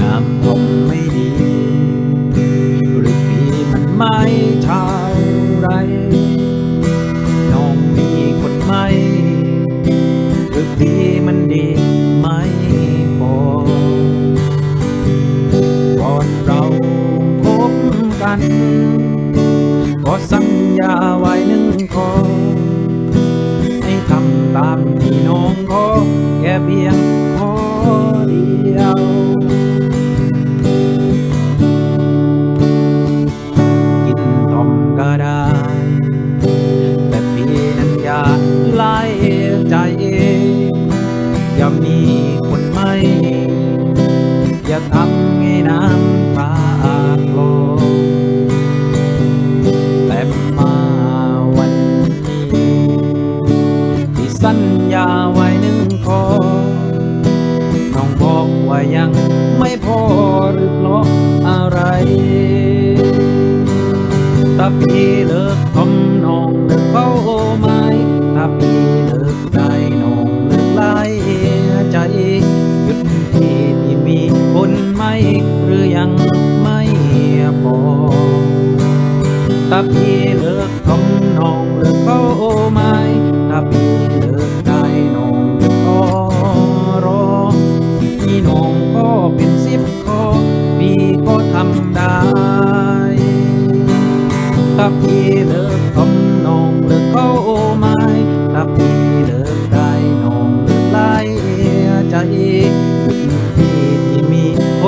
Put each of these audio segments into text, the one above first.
น้ำนมไม่ดีหรือปีมันไม่ท่า ดีไม่พอก่อนเราพบกันก็สัญญาไว้หนึ่งข้อให้ทำตามที่น้องขอแค่เพียงข้อเดียว มีคนไม่ อย่าทำให้น้ำตาคลอแต่มาวันนี้ที่สัญญาไว้หนึ่งข้อน้องบอกว่ายังไม่พอหรือเพราะอะไรถ้าพี่เลิกทำนองเลิกเฝ้ามา หมหรือยังไม่พอถ้าพี่เลิกทำน้องเลิกเฝ้าไม้ถ้าพี่เลิกได้น้องก็รอที่น้องก็เป็นสิบข้อพี่ก็ทำได้ถ้าพี่เลิกทำน้องเลิกเข้าไม้ถ้าพี่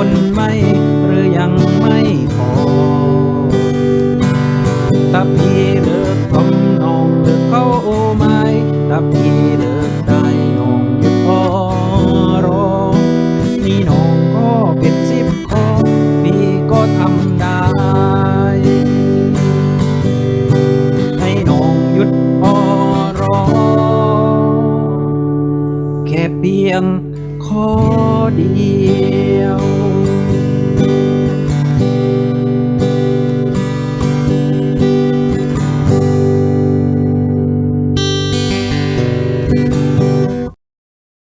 นไม่หรือยังไม่พอตะพีเลิกทำนองเลิกเข้าโอไม้ตะพี เพียงข้อเดียว